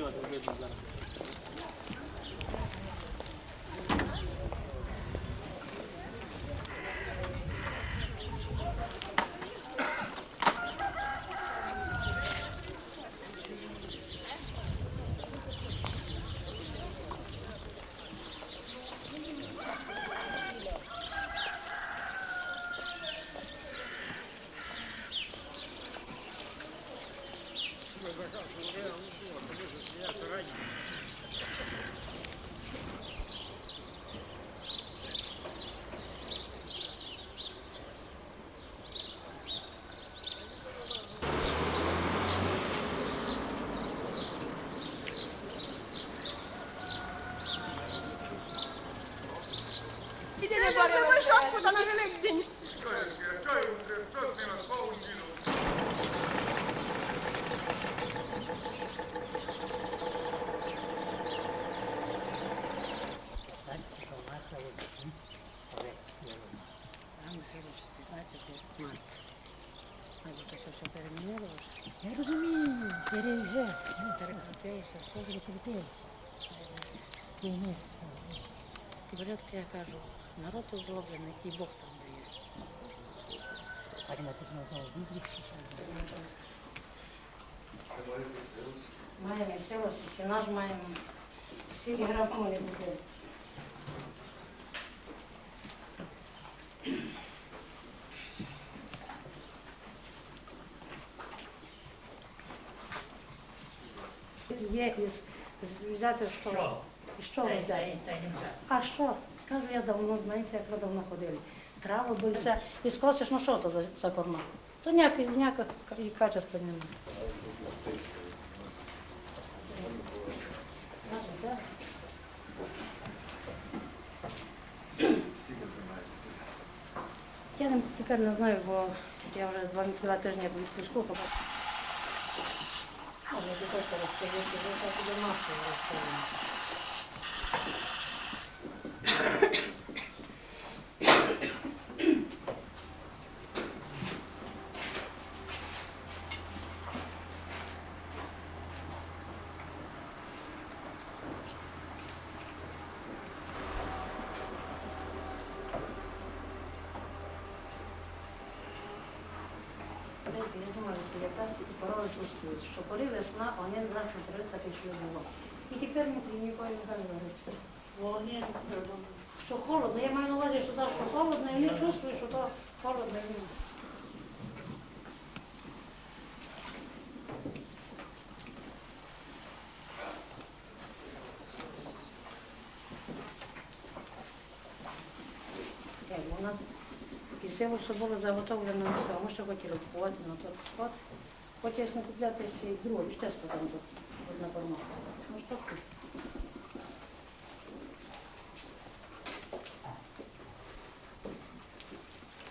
от видно зараз. Іди не бери шапку та на Великдень. Я розумію, переїжджав, перекрутився, все перекрутилося. Війни я кажу, народ зроблений і Бог там дає. Так написано знову в Біблії. Маємо село, сінаж маємо. Всі грабуни буде. Є із, з- взяти з того. І що ви взяти? А що? Кажу, я давно, знаєте, як ви давно ходили. Траву билися і скосиш, ну що то за, за корма? То ніяких, ніяких і качества немає. Я не, тепер не знаю, бо я вже два, два тижні буду пішку. Може, ти хочеш розповісти, бо я тобі масу розповім. Знаєте, я думаю, що якась і порода пустують, що коли весна, вони наші перед таке, що було. І тепер ніколи не говорить. Що холодно, я маю на увазі, що так, що холодно, і вони чувствують, що то холодно. Як у нас і все було заготовлено все. Ми ще хотіли купувати на той сход. Хотілося не купляти ще й другу чтеску там тут, одна корма. Ну що ти?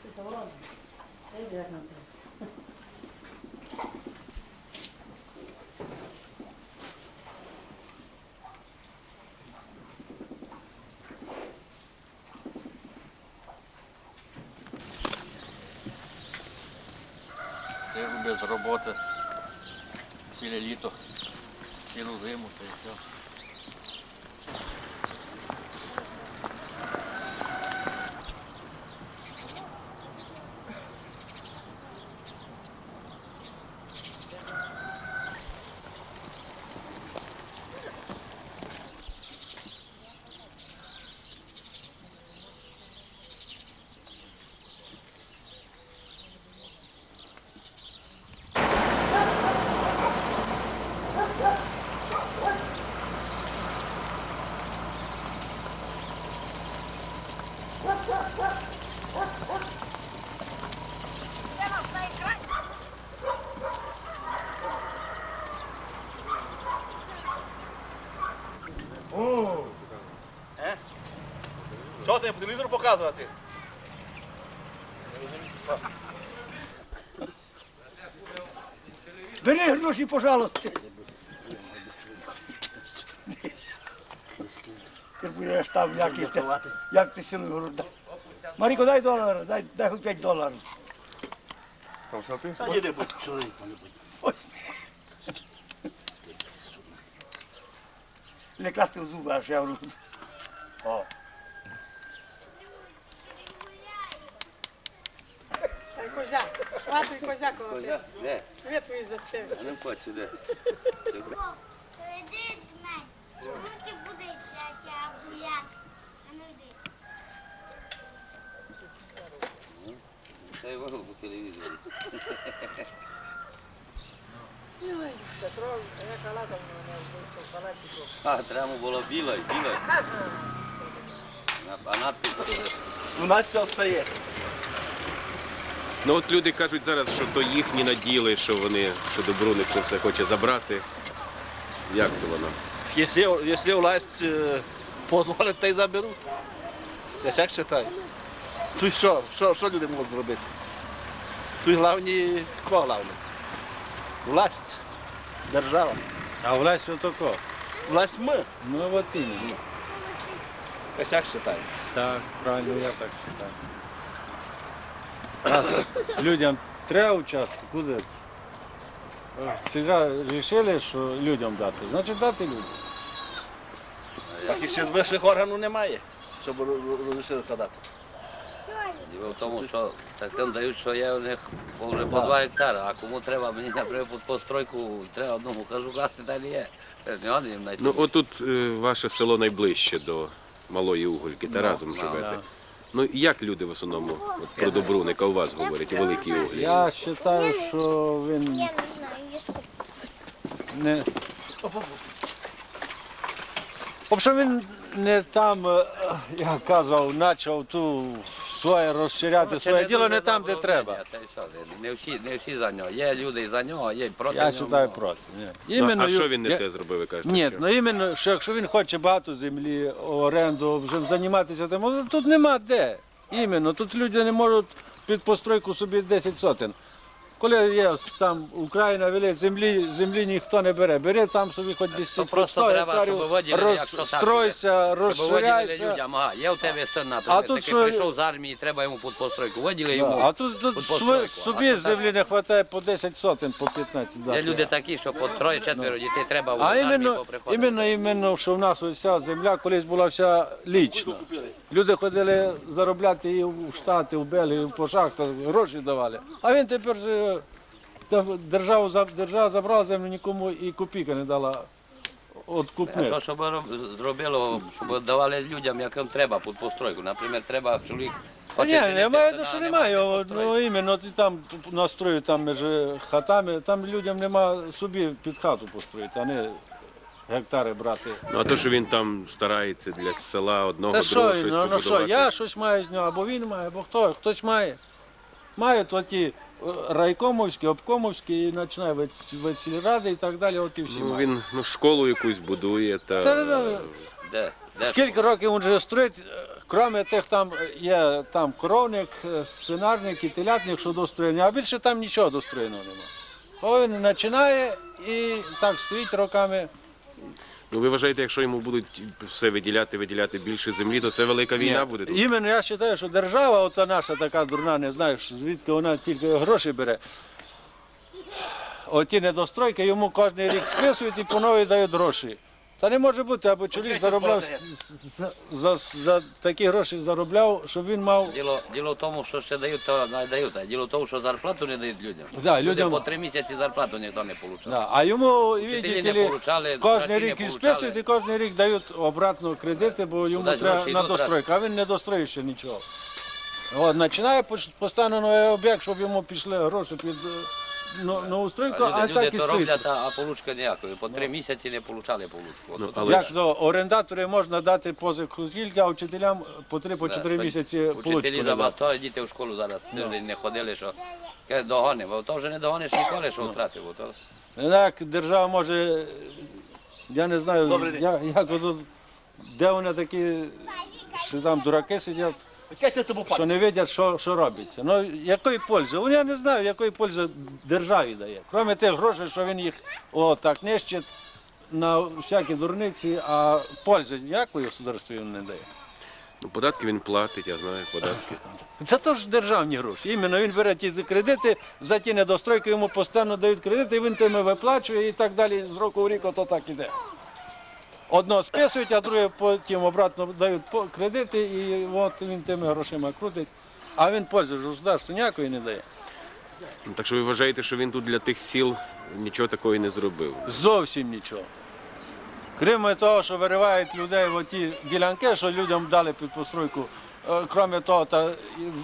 Ти голодний? Дай як на це. Сижу без роботи ціле літо, pelo remo, então. Що ти по телевізору показувати? Бери гроші, пожалуйста. Ти будеш там, як, і ти, як ти силою груди. Маріко, дай долар, дай, дай хоч 5 доларів. Та їде будь чоловік. Ось. не класти в зуби, аж я говорю. О. Kozak, svatuj kozak ovo te. Де? Svijetu iza tebe. Не хочу, де. Веди мене. Лучше буде, як я буян. А ну йди. Та й вагу по телевізорі. А, треба було білою, білою. А надпис. У нас все стає. Ну от люди кажуть зараз, що то їхні наділи, що вони, що Добруник це все хоче забрати. Як то воно? Якщо, якщо власть е, дозволить, та й заберуть. Я так вважаю. Тут що, що, що люди можуть зробити? Тут головні, кого головне? Власть, держава. А власть що тако? Власть ми. Ну от іменно. Я так вважаю. Так, правильно, я так вважаю. Раз людям треба участвувати, куди? Всегда вирішили, що людям дати, значить дати людям. Так і ще з вищих органів немає, щоб розрішили подати. Діло в тому, що таким дають, що є у них вже по 2 гектари, а кому треба, мені, наприклад, під постройку треба одному кажу, класти не є. Не один їм знайти. Ну отут е, ваше село найближче до малої угольки, та разом живете. да. Ну як люди в основному от про Добруника у вас говорять, у великій углі? Я вважаю, що він Я не знаю, я не. В він не там, як я казав, почав ту своє розширяти своє діло не там, де треба. Та й Не всі, не всі за нього. Є люди і за нього, є проти Я нього. вважаю проти. Ні. Ну, Іменно а що він не я- те зробив, ви кажете? Ні, що? ну іменно, що якщо він хоче багато землі, оренду, вже займатися тим, ну, тут нема де. Іменно, тут люди не можуть під постройку собі 10 сотень. Коли є там Україна велика, землі, землі ніхто не бере. Бери там собі хоч 10 просто 100 треба, щоб виділили, якщо так розстройся, Щоб виділили розширяйся. людям, ага, є у тебе син, А наприклад, тут такий що- прийшов з армії, треба йому під постройку. Виділи йому. А тут, тут сви- собі А то так- землі не вистачає по 10 сотень, по 15. Є люди такі, що по троє-четверо дітей треба в А армії іменно, поприходити. іменно, іменно, що в нас ось ця земля колись була вся лічна. Люди ходили заробляти і в Штати, в Бельгію, по шахтах, гроші давали. А він тепер державу, держава забрала землю, нікому і копійка не дала откупних. То, щоб роб- зробило, щоб давали людям, яким треба під постройку. Наприклад, треба чоловік. Та ні, немає, то ну, що немає. Ну іменно ти там настрою там між хатами, там людям нема собі під хату построїти, а не гектари брати. Ну а то, що він там старається для села одного Та що, другого він, щось ну, ну що, побудувати. я щось маю з нього, або він має, або хто, хтось має. Мають оті е, райкомовські, обкомовські, і починає ради і так далі, от і всі Ну, мають. він ну, школу якусь будує та. Та, ну, Де? Де? Скільки років він вже строїть, е, крім тих там є там коровник, е, свинарник і телятник, що достроєні, а більше там нічого достроєного немає. О, він починає і так стоїть роками. Ну ви вважаєте, якщо йому будуть все виділяти, виділяти більше землі, то це велика війна буде тут? Іменно я вважаю, що держава, ота наша така дурна, не знаю, звідки вона тільки гроші бере. Оті недостройки йому кожен рік списують і по новій дають гроші. Та не може бути, аби чоловік заробляв за, за, за такі гроші заробляв, щоб він мав. Діло, діло в тому, що ще дають, то не дають. А діло в тому, що зарплату не дають людям. Да, Люди людям- по три місяці зарплату ніхто не отримав. Да. А йому видите не ли, получали, кожен не рік і списують, і кожен рік дають обратно кредити, бо йому Кудись треба на достройку, а він не достроїть ще нічого. От, починає поставити новий об'єкт, щоб йому пішли гроші під е, ну, а, люди, так люди і то роблять, а, а получка ніякої. По три місяці не получали получку. От Ну, от але Як то орендатори можна дати позику скільки, а вчителям по 3-4 Да, місяці Учителі получку не дати. забастали, діти в школу зараз тиждень не ходили, що каже, догонив. Бо то вже не догониш ніколи, що втратив. бо то- Так держава може, я не знаю, я, як отут, де вони такі, що там дураки сидять. Що не видять, що, що робиться. Ну, якої пользи? Ну, я не знаю, якої пользи державі дає. Крім тих грошей, що він їх отак нищить на всякі дурниці, а пользи ніякої государству він не дає. ну, податки він платить, я знаю, податки. Це теж державні гроші. Іменно він бере ті кредити, за ті недостройки йому постійно дають кредити, і він тими виплачує і так далі з року в рік ото так іде. Одно списують, а друге потім обратно дають кредити, і от він тими грошима крутить. А він пользу ж государству ніякої не дає. Ну, Так що ви вважаєте, що він тут для тих сіл нічого такого і не зробив? Зовсім нічого. Крім того, що виривають людей в ті ділянки, що людям дали під постройку. Е, Крім того, та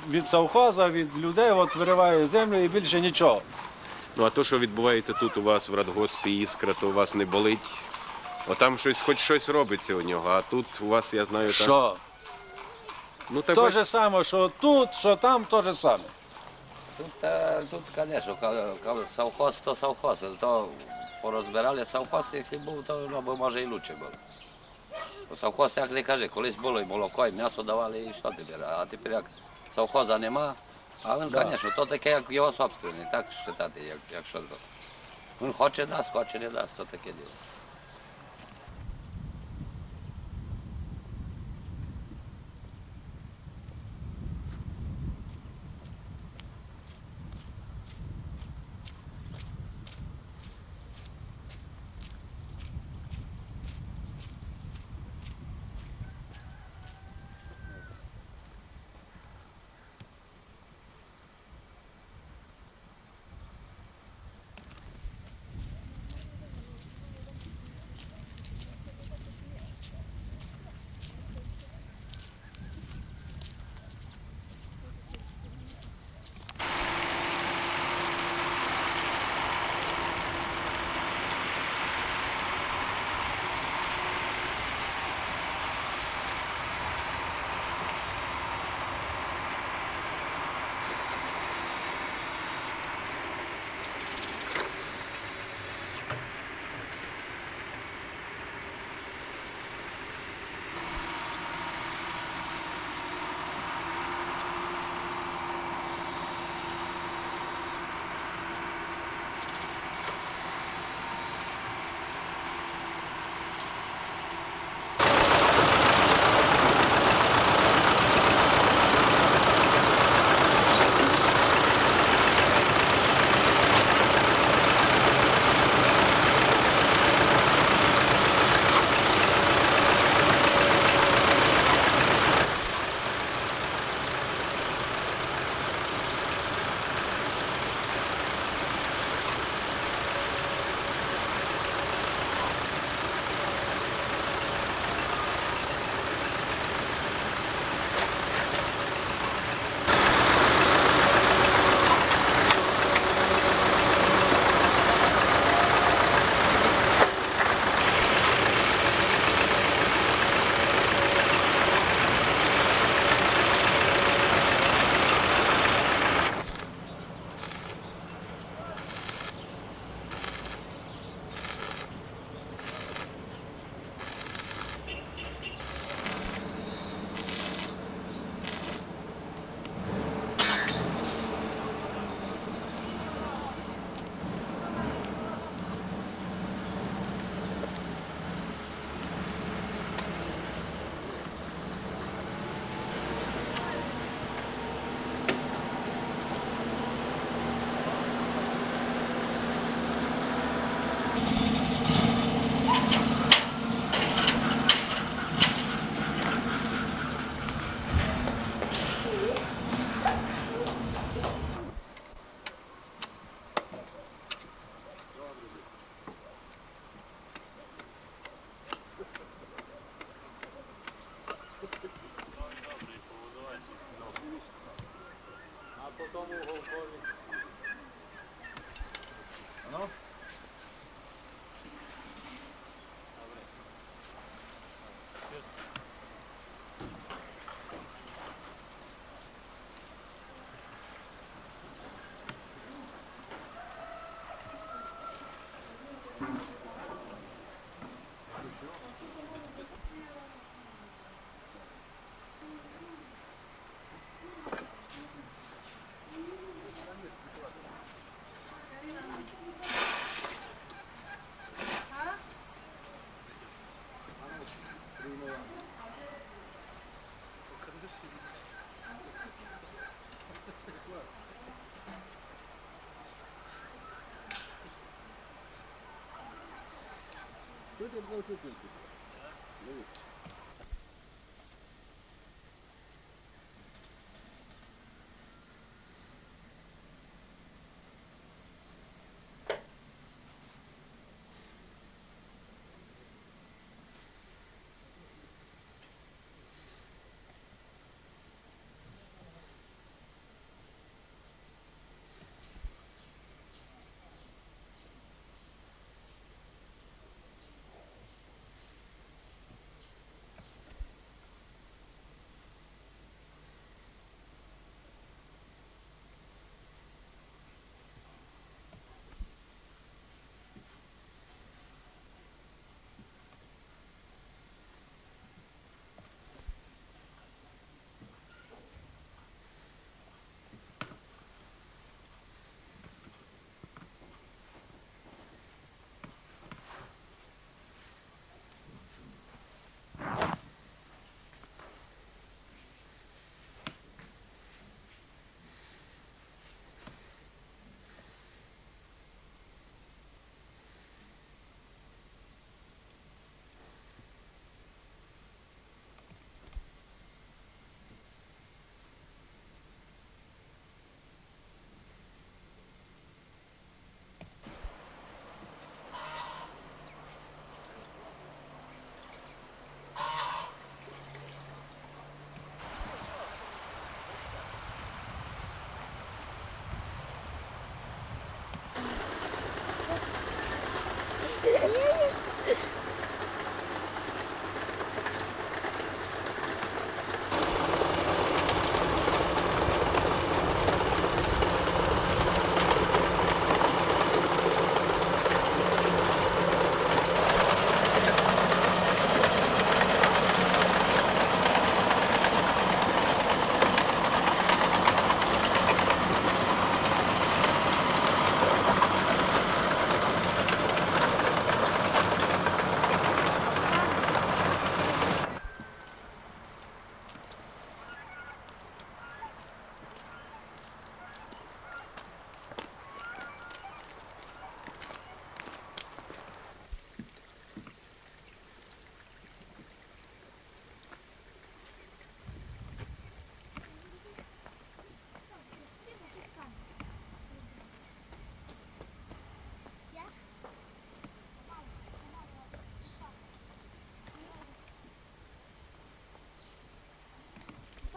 від совхоза, від людей от вириває землю і більше нічого. Ну а то, що відбувається тут у вас в радгоспі іскра, то у вас не болить. Отам щось, хоч щось робиться у нього, а тут у вас, я знаю, так. Що? Ну так бач- же саме, що тут, що там, те же саме. Тут, е, тут, звісно, ка- ка- совхоз то совхоз, то порозбирали совхоз, якщо був, то ну, бо може і краще було. Бо совхоз, як не кажи, колись було і молоко, і м'ясо давали, і що тепер. А тепер як совхоза нема, а він, звісно, то таке, як його собственний, так вважати, як, як що то. Він хоче дасть, хоче не дасть, то таке діло. 最近不知道出几集。